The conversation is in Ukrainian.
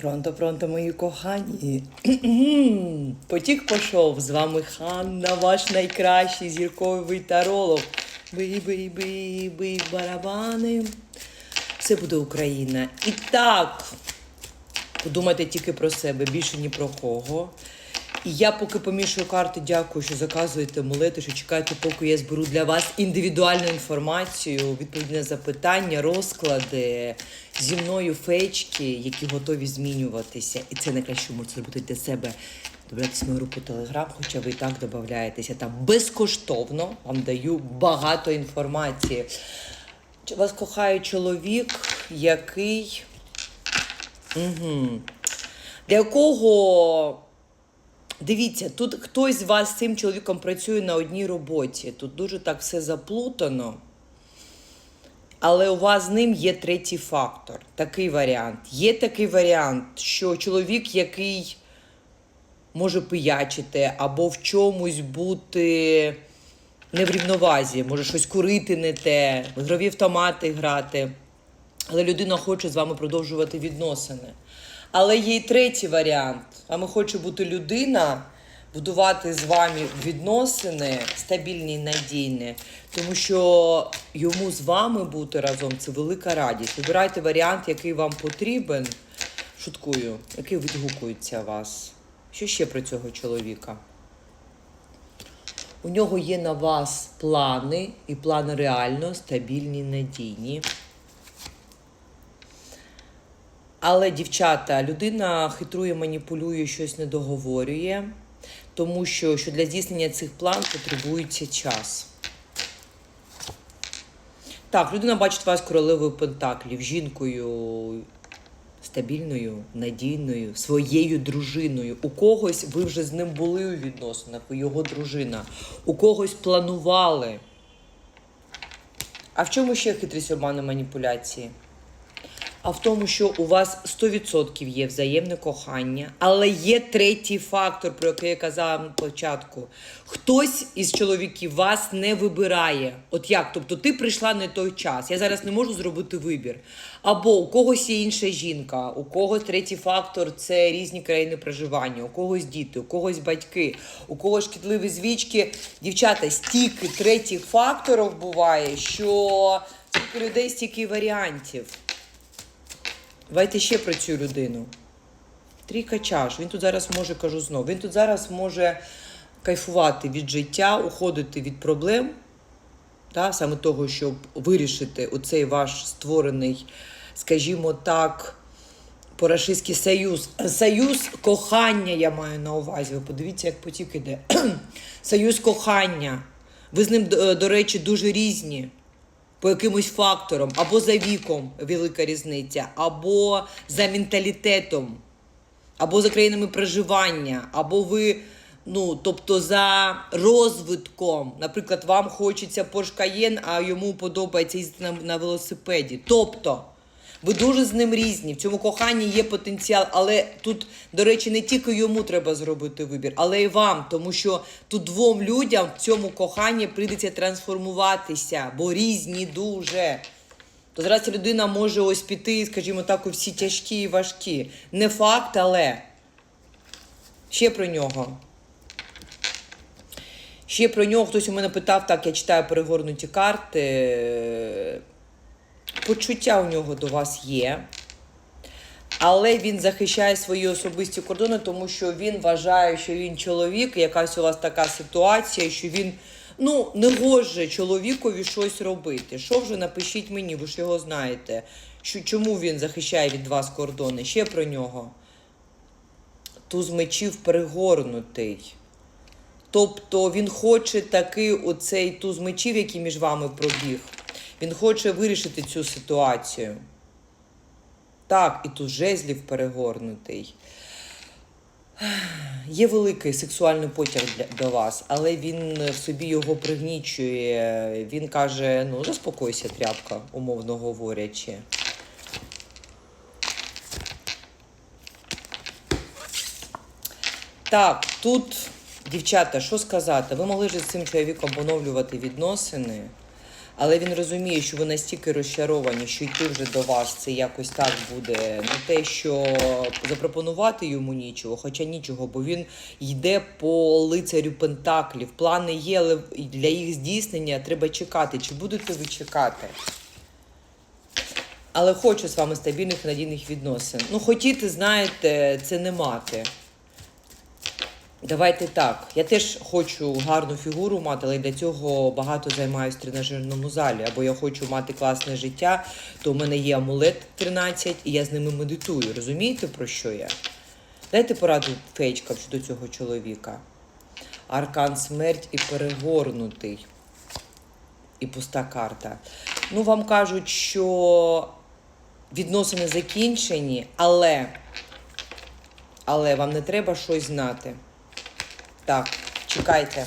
Пронто, пронто, мої кохані. Потік пішов. З вами Ханна, ваш найкращий зірковий таролог. Бий, бий, бий, бий, барабани. Все буде Україна. І так, подумайте тільки про себе, більше ні про кого. І я поки помішую карти, дякую, що заказуєте молити, що чекаєте, поки я зберу для вас індивідуальну інформацію, відповіді на запитання, розклади зі мною фейчки, які готові змінюватися. І це найкраще, можете зробити для себе. Добратися мою групу Телеграм, хоча ви і так додаєтеся. Там безкоштовно вам даю багато інформації. Вас кохає чоловік, який. Угу. Для якого. Дивіться, тут хтось з вас з цим чоловіком працює на одній роботі. Тут дуже так все заплутано. Але у вас з ним є третій фактор. Такий варіант. Є такий варіант, що чоловік, який може пиячити або в чомусь бути не в рівновазі, може щось курити не те, в ігрові автомати грати. Але людина хоче з вами продовжувати відносини. Але є і третій варіант. Вами хоче бути людина, будувати з вами відносини стабільні і надійні, тому що йому з вами бути разом це велика радість. Вибирайте варіант, який вам потрібен. Шуткую, який відгукується вас. Що ще про цього чоловіка? У нього є на вас плани, і плани реально стабільні, надійні. Але, дівчата, людина хитрує, маніпулює, щось не договорює, тому що, що для здійснення цих план потребується час. Так, людина бачить вас королевою Пентаклів, жінкою стабільною, надійною, своєю дружиною. У когось ви вже з ним були у відносинах, ви його дружина. У когось планували. А в чому ще хитрість обману маніпуляції? А в тому, що у вас 100% є взаємне кохання, але є третій фактор, про який я казала на початку. Хтось із чоловіків вас не вибирає. От як? Тобто ти прийшла не той час. Я зараз не можу зробити вибір. Або у когось є інша жінка, у когось третій фактор це різні країни проживання, у когось діти, у когось батьки, у когось шкідливі звички. Дівчата, стільки третіх факторів буває, що людей, стільки варіантів. Давайте ще про цю людину. Трійка чаш. Він тут зараз може, кажу знову, він тут зараз може кайфувати від життя, уходити від проблем, та, саме того, щоб вирішити оцей ваш створений, скажімо так, по-рашистськи союз. Союз кохання я маю на увазі. Ви подивіться, як потік іде. Союз кохання. Ви з ним, до речі, дуже різні по якимось факторам, або за віком велика різниця, або за менталітетом, або за країнами проживання, або ви, ну, тобто за розвитком. Наприклад, вам хочеться Porsche Cayenne, а йому подобається їздити на, на велосипеді. Тобто. Ви дуже з ним різні. В цьому коханні є потенціал, але тут, до речі, не тільки йому треба зробити вибір, але й вам, тому що тут двом людям в цьому коханні прийдеться трансформуватися, бо різні дуже. То зараз людина може ось піти, скажімо так, у всі тяжкі і важкі. Не факт, але ще про нього. Ще про нього хтось у мене питав, так, я читаю перегорнуті карти. Почуття у нього до вас є, але він захищає свої особисті кордони, тому що він вважає, що він чоловік, якась у вас така ситуація, що він ну, не гоже чоловікові щось робити. Що вже напишіть мені, ви ж його знаєте. Що, Чому він захищає від вас кордони? Ще про нього. Туз мечів перегорнутий. Тобто він хоче такий оцей туз мечів, який між вами пробіг. Він хоче вирішити цю ситуацію. Так, і тут жезлів перегорнутий. Є великий сексуальний потяг для, до вас, але він собі його пригнічує. Він каже: ну, заспокойся, тряпка, умовно говорячи. Так, тут, дівчата, що сказати? Ви могли ж з цим чоловіком поновлювати відносини. Але він розуміє, що ви настільки розчаровані, що йти вже до вас це якось так буде не те, що запропонувати йому нічого, хоча нічого, бо він йде по лицарю Пентаклів. Плани є, але для їх здійснення треба чекати. Чи будете ви чекати? Але хочу з вами стабільних надійних відносин. Ну, хотіти, знаєте, це не мати. Давайте так. Я теж хочу гарну фігуру мати, але для цього багато займаюся в тренажерному залі. Або я хочу мати класне життя, то в мене є амулет 13, і я з ними медитую. Розумієте, про що я? Дайте пораду фейчкам щодо цього чоловіка. Аркан смерть і перегорнутий. І пуста карта. Ну, вам кажуть, що відносини закінчені, але, але вам не треба щось знати. Так, чекайте.